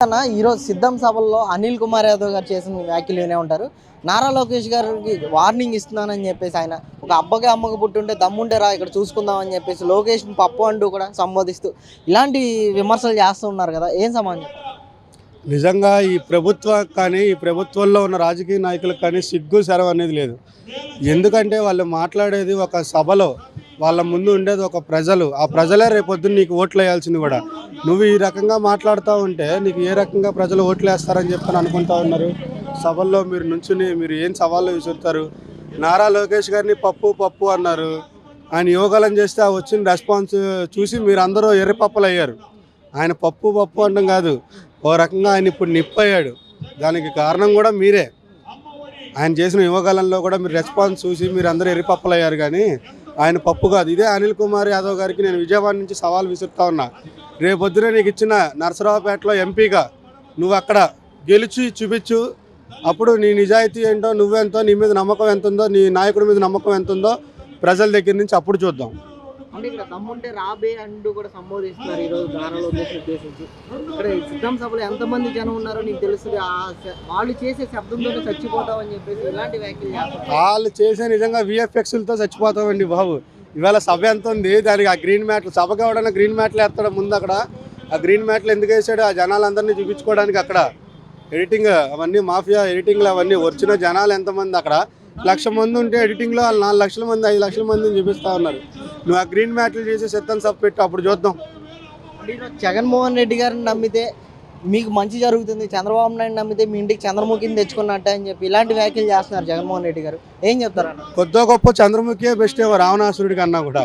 అన్న ఈరోజు సిద్ధం సభల్లో అనిల్ కుమార్ యాదవ్ గారు చేసిన వ్యాఖ్యలు వినే ఉంటారు. నారా లోకేష్ గారికి వార్నింగ్ ఇస్తున్నానని చెప్పేసి ఆయన ఒక అబ్బగా అమ్మకు పుట్టుంటే దమ్ముంటే రా ఇక్కడ చూసుకుందామని చెప్పేసి లోకేష్ పప్పు అంటూ కూడా సంబోధిస్తూ ఇలాంటి విమర్శలు చేస్తూ ఉన్నారు కదా ఏం సమాజం నిజంగా ఈ ప్రభుత్వ కానీ ఈ ప్రభుత్వంలో ఉన్న రాజకీయ నాయకులకు కానీ సిగ్గు శరం అనేది లేదు. ఎందుకంటే వాళ్ళు మాట్లాడేది ఒక సభలో వాళ్ళ ముందు ఉండేది ఒక ప్రజలు. ఆ ప్రజలే రేపొద్దున నీకు ఓట్లు వేయాల్సింది కూడా. నువ్వు ఈ రకంగా మాట్లాడుతూ ఉంటే నీకు ఏ రకంగా ప్రజలు ఓట్లు వేస్తారని చెప్పని అనుకుంటా ఉన్నారు. సభల్లో మీరు నుంచుని మీరు ఏం సవాళ్ళు విసురుతారు? నారా లోకేష్ గారిని పప్పు పప్పు అన్నారు. ఆయన యోగాలను చేస్తే ఆ వచ్చిన రెస్పాన్స్ చూసి మీరు అందరూ ఎర్రపప్పలు అయ్యారు ఆయన పప్పు పప్పు అనడం కాదు. ఓ రకంగా ఆయన ఇప్పుడు నిప్పయ్యాడు. దానికి కారణం కూడా మీరే. ఆయన చేసిన యువకాలంలో కూడా మీరు రెస్పాన్స్ చూసి మీరు అందరూ ఎరిపప్పలయ్యారు కానీ ఆయన పప్పు కాదు. ఇదే అనిల్ కుమార్ యాదవ్ గారికి నేను విజయవాడ నుంచి సవాల్ విసురుతా ఉన్నా. రేపొద్దున నీకు ఇచ్చిన నరసరావుపేటలో ఎంపీగా నువ్వు అక్కడ గెలిచి చూపించు. అప్పుడు నీ నిజాయితీ ఏంటో నువ్వెంతో నీ మీద నమ్మకం ఎంత ఉందో నీ నాయకుడి మీద నమ్మకం ఎంత ఉందో ప్రజల దగ్గర నుంచి అప్పుడు చూద్దాం. అంటే ఇక్కడ దమ్ముంటే రాబే అంటూ కూడా సంబోధిస్తున్నారు ఈరోజు ధారలో ఉద్దేశించి. ఇక్కడ సిద్ధం సభలో ఎంతమంది జనం ఉన్నారో నీకు తెలుస్తుంది వాళ్ళు చేసే శబ్దంతో చచ్చిపోతామని చెప్పేసి ఇలాంటి వ్యాఖ్యలు చేస్తారు. వాళ్ళు చేసే నిజంగా విఎఫ్ఎక్స్లతో చచ్చిపోతామండి బాబు. ఇవాళ సభ ఎంత ఉంది? దానికి ఆ గ్రీన్ మ్యాట్లు సభకి ఎవడన్నా గ్రీన్ మ్యాట్లు వేస్తాడు ముందు అక్కడ? ఆ గ్రీన్ మ్యాట్లు ఎందుకు వేసాడు? ఆ జనాలందరినీ చూపించుకోవడానికి అక్కడ. ఎడిటింగ్ అవన్నీ మాఫియా ఎడిటింగ్లు అవన్నీ వచ్చిన జనాలు ఎంతమంది అక్కడ? లక్ష మంది ఉంటే ఎడిటింగ్లో వాళ్ళు నాలుగు లక్షల మంది ఐదు లక్షల మందిని చూపిస్తా ఉన్నారు. నువ్వు ఆ గ్రీన్ మ్యాట్లు చేసి సిద్ధం సభ పెట్టు అప్పుడు చూద్దాం. జగన్మోహన్ రెడ్డి గారిని నమ్మితే మీకు మంచి జరుగుతుంది చంద్రబాబు నాయుడు నమ్మితే మీ ఇంటికి చంద్రముఖిని తెచ్చుకున్నట్టే అని చెప్పి ఇలాంటి వ్యాఖ్యలు చేస్తున్నారు జగన్మోహన్ రెడ్డి గారు. ఏం చెప్తారు కొద్దో గొప్ప చంద్రముఖియే బెస్ట్ ఏమో రావణాసురుడి కన్నా కూడా.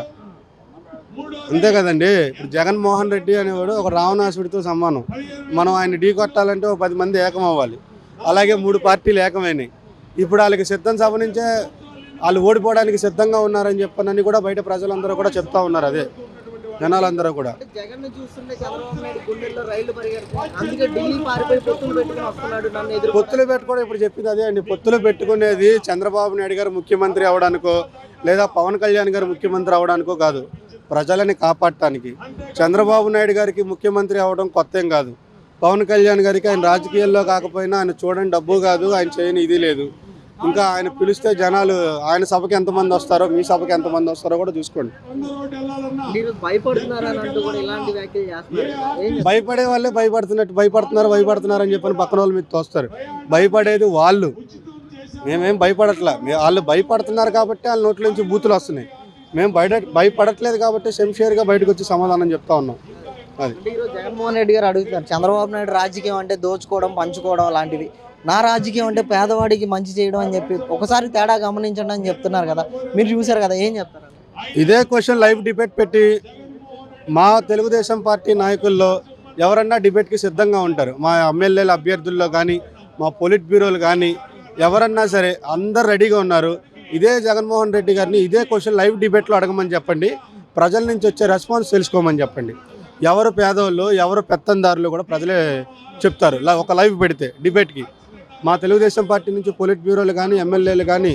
అంతే కదండి? ఇప్పుడు జగన్మోహన్ రెడ్డి అనేవాడు ఒక రావణాసుడితో సమానం. మనం ఆయన ఢీ కొట్టాలంటే ఒక పది మంది ఏకం అవ్వాలి అలాగే మూడు పార్టీలు ఏకమైనాయి. ఇప్పుడు వాళ్ళకి సిద్ధం సభ నుంచే వాళ్ళు ఓడిపోవడానికి సిద్ధంగా ఉన్నారని చెప్పనని కూడా బయట ప్రజలందరూ కూడా చెప్తా ఉన్నారు అదే. జనాలందరూ కూడా. అంటే జగన్ చూస్తుంటే చంద్రబాబు నాయుడు గుండెల్లో రైలు పరిగెడుతుంది అందుకే ఢిల్లీ పారిపోయి పొత్తులు పెట్టుకుని వస్తున్నాడు నన్ను ఎదురు పొత్తులు పెట్టుకోవడం ఇప్పుడు చెప్పింది అదే అండి. పొత్తులు పెట్టుకునేది చంద్రబాబు నాయుడు గారు ముఖ్యమంత్రి అవడానికో లేదా పవన్ కళ్యాణ్ గారు ముఖ్యమంత్రి అవడానికో కాదు. ప్రజలని కాపాడటానికి. చంద్రబాబు నాయుడు గారికి ముఖ్యమంత్రి అవడం కొత్త ఏం కాదు. పవన్ కళ్యాణ్ గారికి ఆయన రాజకీయాల్లో కాకపోయినా ఆయన చూడండి డబ్బు కాదు ఆయన చేయని ఇది లేదు. ఇంకా ఆయన పిలిస్తే జనాలు ఆయన సభకి ఎంతమంది వస్తారో మీ సభకి ఎంతమంది వస్తారో కూడా చూసుకోండి. మీరు? భయపడే వాళ్ళే భయపడుతున్నట్టు భయపడుతున్నారు భయపడుతున్నారు అని చెప్పని పక్కన వాళ్ళ మీద తోస్తారు. భయపడేది వాళ్ళు. మేమేం భయపడట్లా. వాళ్ళు భయపడుతున్నారు కాబట్టి వాళ్ళ నోట్ల నుంచి బూతులు వస్తున్నాయి. మేము బయట భయపడట్లేదు కాబట్టి శంషేర్గా బయటకు వచ్చి సమాధానం చెప్తా ఉన్నాం. అది. జగన్మోహన్ రెడ్డి గారు అడుగుతున్నారు చంద్రబాబు నాయుడు రాజకీయం అంటే దోచుకోవడం పంచుకోవడం లాంటివి నా రాజకీయం అంటే పేదవాడికి మంచి చేయడం అని చెప్పి ఒకసారి తేడా గమనించండి అని చెప్తున్నారు కదా. మీరు చూశారు కదా ఏం చెప్తారు? ఇదే క్వశ్చన్ లైవ్ డిబేట్ పెట్టి మా తెలుగుదేశం పార్టీ నాయకుల్లో ఎవరన్నా డిబేట్కి సిద్ధంగా ఉంటారు. మా ఎమ్మెల్యేల అభ్యర్థుల్లో కానీ మా పొలిట్ బ్యూరోలు కానీ ఎవరన్నా సరే అందరు రెడీగా ఉన్నారు. ఇదే జగన్మోహన్ రెడ్డి గారిని ఇదే క్వశ్చన్ లైవ్ డిబేట్లో అడగమని చెప్పండి. ప్రజల నుంచి వచ్చే రెస్పాన్స్ తెలుసుకోమని చెప్పండి. ఎవరు పేదవాళ్ళు ఎవరు పెత్తందారులు కూడా ప్రజలే చెప్తారు. ఒక లైవ్ పెడితే డిబేట్కి మా తెలుగుదేశం పార్టీ నుంచి పొలిట్ బ్యూరోలు కానీ ఎమ్మెల్యేలు కానీ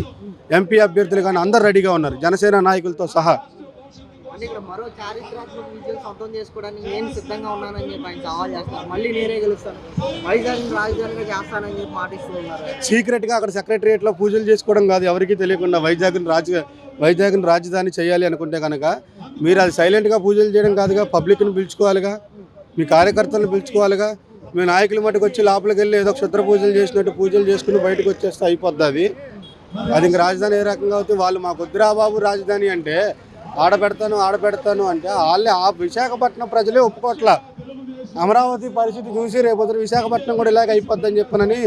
ఎంపీ అభ్యర్థులు కానీ అందరు రెడీగా ఉన్నారు. జనసేన నాయకులతో సహా. మరో చారిత్రాత్మక విజయం సొంతం చేసుకోవడానికి నేను సిద్ధంగా ఉన్నానని చెప్పి ఆయన సవాల్ చేస్తారు మళ్ళీ నేనే గెలుస్తాను. వైజాగ్ రాజధానిగా చేస్తానని చెప్పి మాటిస్తూ ఉన్నారు సీక్రెట్గా అక్కడ సెక్రటరియట్లో పూజలు చేసుకోవడం కాదు ఎవరికీ తెలియకుండా వైజాగ్ని రాజ వైజాగ్ని రాజధాని చేయాలి అనుకుంటే కనుక మీరు అది సైలెంట్గా పూజలు చేయడం కాదుగా పబ్లిక్ని పిలుచుకోవాలిగా మీ కార్యకర్తలను పిలుచుకోవాలిగా మీ నాయకుల మటుకు వచ్చి లోపలికి వెళ్ళి ఏదో క్షుద్ర పూజలు చేసినట్టు పూజలు చేసుకుని బయటకు వచ్చేస్తే అయిపోద్ది అది. అది ఇంక రాజధాని ఏ రకంగా అవుతుంది? వాళ్ళు మా కుద్రా బాబు రాజధాని అంటే ఆడపెడతాను ఆడపెడతాను అంటే వాళ్ళే ఆ విశాఖపట్నం ప్రజలే ఒప్పుకోట్ల. అమరావతి పరిస్థితి చూసి రేపు విశాఖపట్నం కూడా ఇలాగ అయిపోద్దని చెప్పనని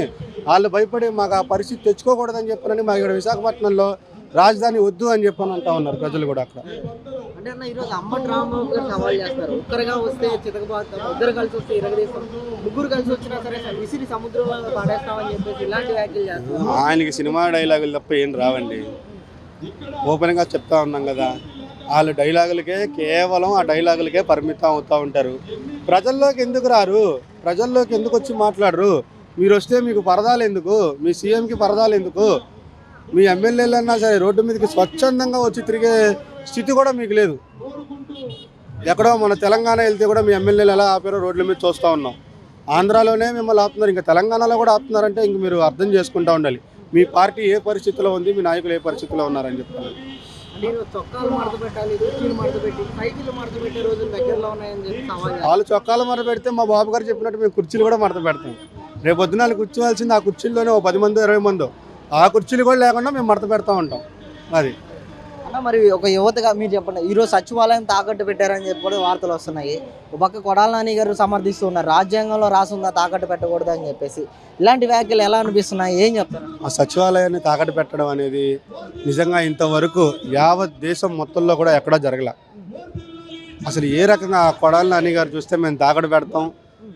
వాళ్ళు భయపడి మాకు ఆ పరిస్థితి తెచ్చుకోకూడదని చెప్పనని మాకు ఇక్కడ విశాఖపట్నంలో రాజధాని వద్దు అని చెప్పని అంటా ఉన్నారు ప్రజలు కూడా అక్కడ. అంటే అన్న ఈరోజు అమ్మటి రాంబాబు గారు సవాల్ చేస్తారు. ఒక్కరుగా వస్తే చితకబాతాం ఇద్దరు కలిసి వస్తే ఇరగదీస్తాం. ముగ్గురు కలిసి వచ్చినా సరే విసిరి సముద్రంలో పడేస్తామని చెప్పేసి ఇలాంటి వ్యాఖ్యలు చేస్తారు. ఆయనకి సినిమా డైలాగులు తప్ప ఏం రావండి. ఓపెన్గా చెప్తా ఉన్నాం కదా వాళ్ళు డైలాగులకే కేవలం ఆ డైలాగులకే పరిమితం అవుతూ ఉంటారు. ప్రజల్లోకి ఎందుకు రారు? ప్రజల్లోకి ఎందుకు వచ్చి మాట్లాడరు? మీరు వస్తే మీకు పరదాలు ఎందుకు? మీ సీఎంకి పరదాలు ఎందుకు? మీ ఎమ్మెల్యేలు అన్నా సరే రోడ్డు మీదకి స్వచ్ఛందంగా వచ్చి తిరిగే స్థితి కూడా మీకు లేదు. ఎక్కడో మన తెలంగాణ వెళ్తే కూడా మీ ఎమ్మెల్యేలు ఎలా ఆపారో రోడ్ల మీద చూస్తూ ఉన్నాం. ఆంధ్రాలోనే మిమ్మల్ని ఆపుతున్నారు ఇంకా తెలంగాణలో కూడా ఆపుతున్నారంటే ఇంక మీరు అర్థం చేసుకుంటూ ఉండాలి. మీ పార్టీ ఏ పరిస్థితిలో ఉంది మీ నాయకులు ఏ పరిస్థితిలో ఉన్నారని చెప్తాను. వాళ్ళు చొక్కాలు మడత పెడితే మా బాబు గారు చెప్పినట్టు మేము కుర్చీలు కూడా మడత పెడతాం. రేపు పొద్దున కూర్చోవాల్సింది ఆ కుర్చీల్లోనే ఓ పది మంది ఇరవై మంది. ఆ కుర్చీలు కూడా లేకుండా మేము మడత పెడతా ఉంటాం. అది అన్న మరి ఒక యువతగా మీరు చెప్పండి. ఈరోజు సచివాలయం తాకట్టు పెట్టారని చెప్పి కూడా వార్తలు వస్తున్నాయి. ఒక పక్క కొడాల నాని గారు సమర్థిస్తూ ఉన్నారు. రాజ్యాంగంలో రాసుందా తాకట్టు పెట్టకూడదు అని చెప్పేసి. ఇలాంటి వ్యాఖ్యలు ఎలా అనిపిస్తున్నాయి? ఏం చెప్తారు? ఆ సచివాలయాన్ని తాకట్టు పెట్టడం అనేది నిజంగా ఇంతవరకు యావత్ దేశం మొత్తంలో కూడా ఎక్కడా జరగల. అసలు ఏ రకంగా ఆ కొడాలి నాని గారు చూస్తే మేము తాకట్టు పెడతాం?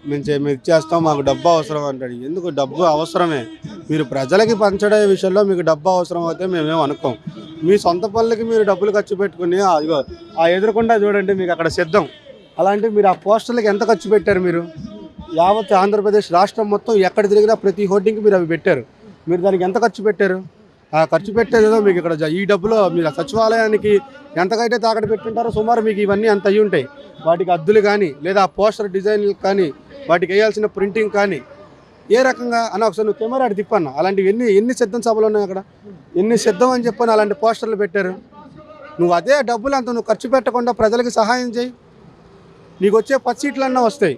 మేము మేము ఇచ్చేస్తాం మాకు డబ్బు అవసరం అంటాడు. ఎందుకు? డబ్బు అవసరమే. మీరు ప్రజలకి పంచడే విషయంలో మీకు డబ్బు అవసరం అయితే మేమేం అనుకోం. మీ సొంత పనులకి మీరు డబ్బులు ఖర్చు పెట్టుకుని ఆ ఆ ఎదురుకుండా చూడండి మీకు అక్కడ సిద్ధం. అలాంటి మీరు ఆ పోస్టర్లకి ఎంత ఖర్చు పెట్టారు మీరు? యావత్ ఆంధ్రప్రదేశ్ రాష్ట్రం మొత్తం ఎక్కడ తిరిగినా ప్రతి హోర్డింగ్కి మీరు అవి పెట్టారు. మీరు దానికి ఎంత ఖర్చు పెట్టారు? ఆ ఖర్చు పెట్టేదేదో మీకు ఇక్కడ జ- ఈ డబ్బులో మీరు సచివాలయానికి ఎంతకైతే తాకట్టు పెట్టుంటారో సుమారు మీకు ఇవన్నీ అంత అయ్యి ఉంటాయి వాటికి అద్దులు కానీ లేదా ఆ పోస్టర్ డిజైన్లు కానీ వాటికి వేయాల్సిన ప్రింటింగ్ కానీ ఏ రకంగా అన్న ఒకసారి నువ్వు కెమెరా అటు తిప్పన్న. అలాంటివి ఎన్ని ఎన్ని సిద్ధం సభలు ఉన్నాయి అక్కడ? ఎన్ని సిద్ధం అని చెప్పని అలాంటి పోస్టర్లు పెట్టారు? నువ్వు అదే డబ్బులు అంత నువ్వు ఖర్చు పెట్టకుండా ప్రజలకి సహాయం చేయి. నీకు వచ్చే పది సీట్లన్నా వస్తాయి.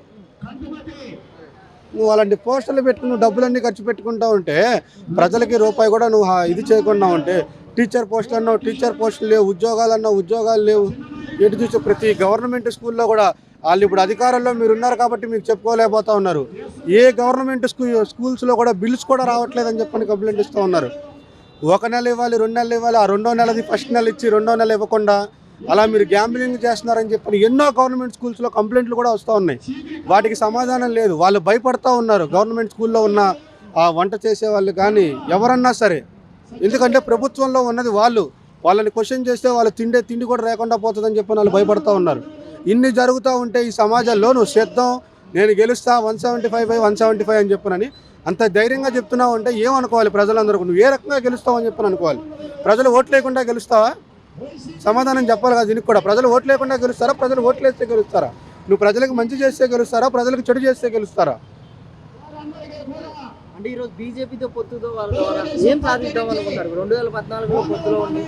నువ్వు అలాంటి పోస్టర్లు పెట్టుకుని నువ్వు డబ్బులన్నీ ఖర్చు పెట్టుకుంటా ఉంటే ప్రజలకి రూపాయి కూడా నువ్వు ఇది చేయకుండా ఉంటే టీచర్ పోస్టులు అన్నావు టీచర్ పోస్టులు లేవు ఉద్యోగాలు అన్నావు ఉద్యోగాలు లేవు. ఎటు చూసే ప్రతి గవర్నమెంట్ స్కూల్లో కూడా వాళ్ళు ఇప్పుడు అధికారంలో మీరు ఉన్నారు కాబట్టి మీకు చెప్పుకోలేకపోతా ఉన్నారు. ఏ గవర్నమెంట్ స్కూల్ స్కూల్స్లో కూడా బిల్స్ కూడా రావట్లేదని చెప్పని కంప్లైంట్ ఇస్తూ ఉన్నారు. ఒక నెల ఇవ్వాలి రెండు నెలలు ఇవ్వాలి ఆ రెండో నెలది ఫస్ట్ నెల ఇచ్చి రెండో నెల ఇవ్వకుండా అలా మీరు గ్యాంబ్లింగ్ చేస్తున్నారని చెప్పి ఎన్నో గవర్నమెంట్ స్కూల్స్లో కంప్లైంట్లు కూడా వస్తూ ఉన్నాయి. వాటికి సమాధానం లేదు. వాళ్ళు భయపడతా ఉన్నారు. గవర్నమెంట్ స్కూల్లో ఉన్న ఆ వంట చేసే వాళ్ళు కానీ ఎవరన్నా సరే. ఎందుకంటే ప్రభుత్వంలో ఉన్నది వాళ్ళు. వాళ్ళని క్వశ్చన్ చేస్తే వాళ్ళు తిండే తిండి కూడా లేకుండా పోతుందని చెప్పి వాళ్ళు భయపడతా ఉన్నారు. ఇన్ని జరుగుతూ ఉంటే ఈ సమాజంలో నువ్వు సిద్ధం నేను గెలుస్తా one seventy five by one seventy five అని చెప్పనని అంత ధైర్యంగా చెప్తున్నావు అంటే ఏమనుకోవాలి ప్రజలందరూ? నువ్వు ఏ రకంగా గెలుస్తావు అని చెప్పని అనుకోవాలి. ప్రజలు ఓట్లు లేకుండా గెలుస్తావా? సమాధానం చెప్పాలి కదా దీనికి కూడా. ప్రజలు ఓట్లు లేకుండా గెలుస్తారా? ప్రజలు ఓట్లు వేస్తే గెలుస్తారా? నువ్వు ప్రజలకు మంచి చేస్తే గెలుస్తారా? ప్రజలకు చెడు చేస్తే గెలుస్తారా? అంటే ఈరోజు బీజేపీతో పొత్తుతో వాళ్ళ ద్వారా ఏం సాధిద్దాం అనుకుంటారు రెండు వేల పద్నాలుగులో పొత్తులో ఉండి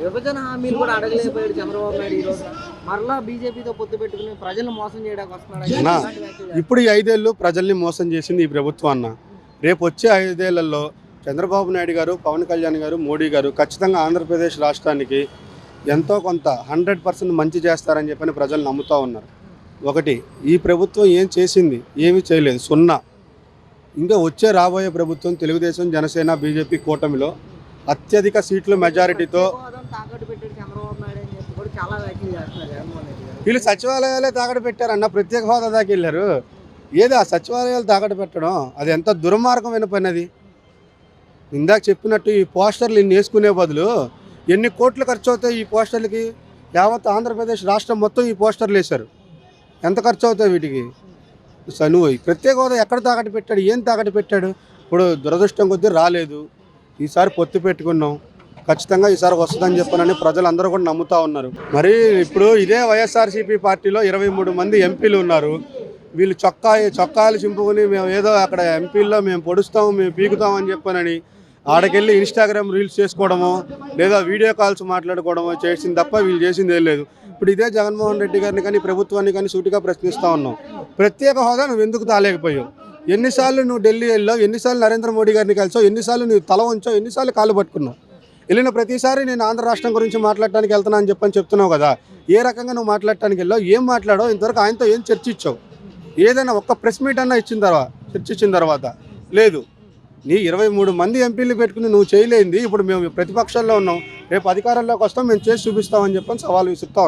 విభజన హామీలు కూడా అడగలేకపోయాడు చంద్రబాబు నాయుడు ఈ రోజు మరలా బీజేపీతో పొత్తు పెట్టుకుని ప్రజలను మోసం చేయడానికి వస్తున్నాడు? ఇప్పుడు ఈ ఐదేళ్ళు ప్రజల్ని మోసం చేసింది ఈ ప్రభుత్వం అన్న. రేపు వచ్చే ఐదేళ్ళలో చంద్రబాబు నాయుడు గారు పవన్ కళ్యాణ్ గారు మోడీ గారు ఖచ్చితంగా ఆంధ్రప్రదేశ్ రాష్ట్రానికి ఎంతో కొంత హండ్రెడ్ పర్సెంట్ మంచి చేస్తారని చెప్పని ప్రజలు నమ్ముతూ ఉన్నారు. ఒకటి ఈ ప్రభుత్వం ఏం చేసింది? ఏమీ చేయలేదు. సున్నా ఇంకా వచ్చే రాబోయే ప్రభుత్వం తెలుగుదేశం జనసేన బీజేపీ కూటమిలో అత్యధిక సీట్ల మెజారిటీతో వీళ్ళు సచివాలయాలే తాకట్టు పెట్టారన్న ప్రత్యేక హోదా దాకా వెళ్ళారు. ఏది ఆ సచివాలయాలు తాకట్టు పెట్టడం? అది ఎంత దుర్మార్గమైన పని అది ఇందాక చెప్పినట్టు ఈ పోస్టర్లు ఇన్ని వేసుకునే బదులు ఎన్ని కోట్లు ఖర్చు అవుతాయి ఈ పోస్టర్లకి? యావత్ ఆంధ్రప్రదేశ్ రాష్ట్రం మొత్తం ఈ పోస్టర్లు వేశారు. ఎంత ఖర్చు అవుతాయి వీటికి? స- ప్రత్యేక హోదా ఎక్కడ తాకట్టు పెట్టాడు? ఏం తాకట్టు పెట్టాడు? ఇప్పుడు దురదృష్టం కొద్దీ రాలేదు. ఈసారి పొత్తు పెట్టుకున్నాం. ఖచ్చితంగా ఈసారి వస్తుందని చెప్పనని ప్రజలందరూ కూడా నమ్ముతా ఉన్నారు. మరి ఇప్పుడు ఇదే వైఎస్ఆర్సీపీ పార్టీలో ఇరవై మూడు మంది ఎంపీలు ఉన్నారు. వీళ్ళు చొక్కా చొక్కాలు చింపుకొని మేము ఏదో అక్కడ ఎంపీల్లో మేము పొడుస్తాము మేము పీకుతాం అని చెప్పనని ఆడకెళ్ళి ఇన్స్టాగ్రామ్ రీల్స్ చేసుకోవడమో లేదా వీడియో కాల్స్ మాట్లాడుకోవడమో చేసింది తప్ప వీళ్ళు చేసింది ఏం లేదు. ఇప్పుడు ఇదే జగన్మోహన్ రెడ్డి గారిని కానీ ప్రభుత్వాన్ని కానీ సూటిగా ప్రశ్నిస్తూ ఉన్నాం. ప్రత్యేక హోదా నువ్వు ఎందుకు తాలేకపోయావు? ఎన్నిసార్లు నువ్వు ఢిల్లీ వెళ్ళావు? ఎన్నిసార్లు నరేంద్ర మోడీ గారిని కలిసావు? ఎన్నిసార్లు నువ్వు తల ఉంచావు ఎన్నిసార్లు కాలు పట్టుకున్నావు? వెళ్ళిన ప్రతిసారి నేను ఆంధ్ర రాష్ట్రం గురించి మాట్లాడటానికి వెళ్తున్నా అని చెప్పని చెప్తున్నావు కదా ఏ రకంగా నువ్వు మాట్లాడటానికి వెళ్ళావు? ఏం మాట్లాడావు? ఇంతవరకు ఆయనతో ఏం చర్చించావు? ఏదైనా ఒక్క ప్రెస్ మీట్ అన్నా ఇచ్చిన తర్వాత చర్చించిన తర్వాత లేదు. నీ ఇరవై మూడు మంది ఎంపీలు పెట్టుకుని నువ్వు చేయలేంది. ఇప్పుడు మేము ప్రతిపక్షంలో ఉన్నాం. రేపు అధికారంలోకి వస్తాం. మేము చేసి చూపిస్తామని చెప్పని సవాల్ విసురుతా